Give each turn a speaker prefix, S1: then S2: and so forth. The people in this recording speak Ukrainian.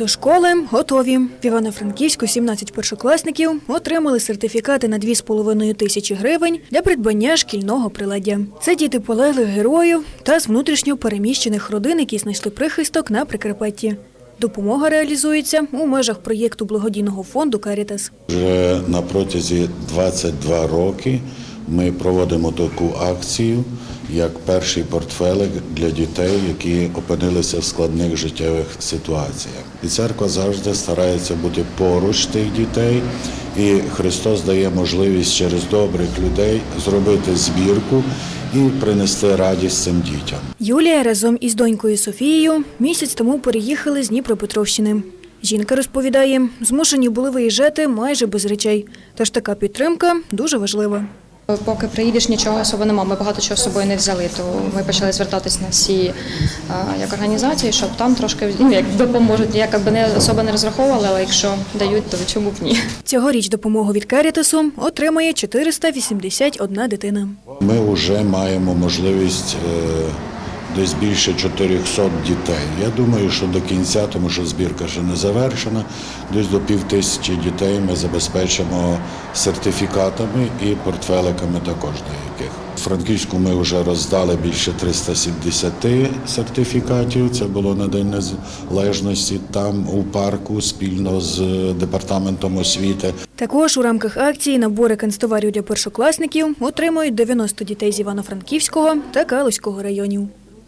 S1: До школи готові. В Івано-Франківську 17 першокласників отримали сертифікати на 2,5 тисячі гривень для придбання шкільного приладдя. Це діти полеглих героїв та з внутрішньо переміщених родин, які знайшли прихисток на Прикарпатті. Допомога реалізується у межах проєкту благодійного фонду Карітас.
S2: Вже на протязі 22 роки ми проводимо таку акцію, як перший портфелик для дітей, які опинилися в складних життєвих ситуаціях. І церква завжди старається бути поруч тих дітей, і Христос дає можливість через добрих людей зробити збірку і принести радість цим дітям.
S1: Юлія разом із донькою Софією місяць тому переїхали з Дніпропетровщини. Жінка розповідає, змушені були виїжджати майже без речей. Тож така підтримка дуже важлива.
S3: Поки приїдеш, нічого особо нема. Ми багато чого з собою не взяли. То ми почали звертатись на всі як організації, щоб там трошки ну як допоможуть. Я якби не особо не розраховувала, але якщо дають, то чому б ні.
S1: Цьогоріч допомогу від Керітесу отримає 481 дитина.
S2: Ми вже маємо можливість е, десь більше 400 дітей. Я думаю, що до кінця, тому що збірка ще не завершена, десь до пів тисячі дітей ми забезпечимо сертифікатами і портфеликами також деяких. Франківську ми вже роздали більше 370 сертифікатів. Це було на День Незалежності там у парку спільно з департаментом освіти.
S1: Також у рамках акції набори канцтоварів для першокласників отримують 90 дітей з Івано-Франківського та Калузького районів.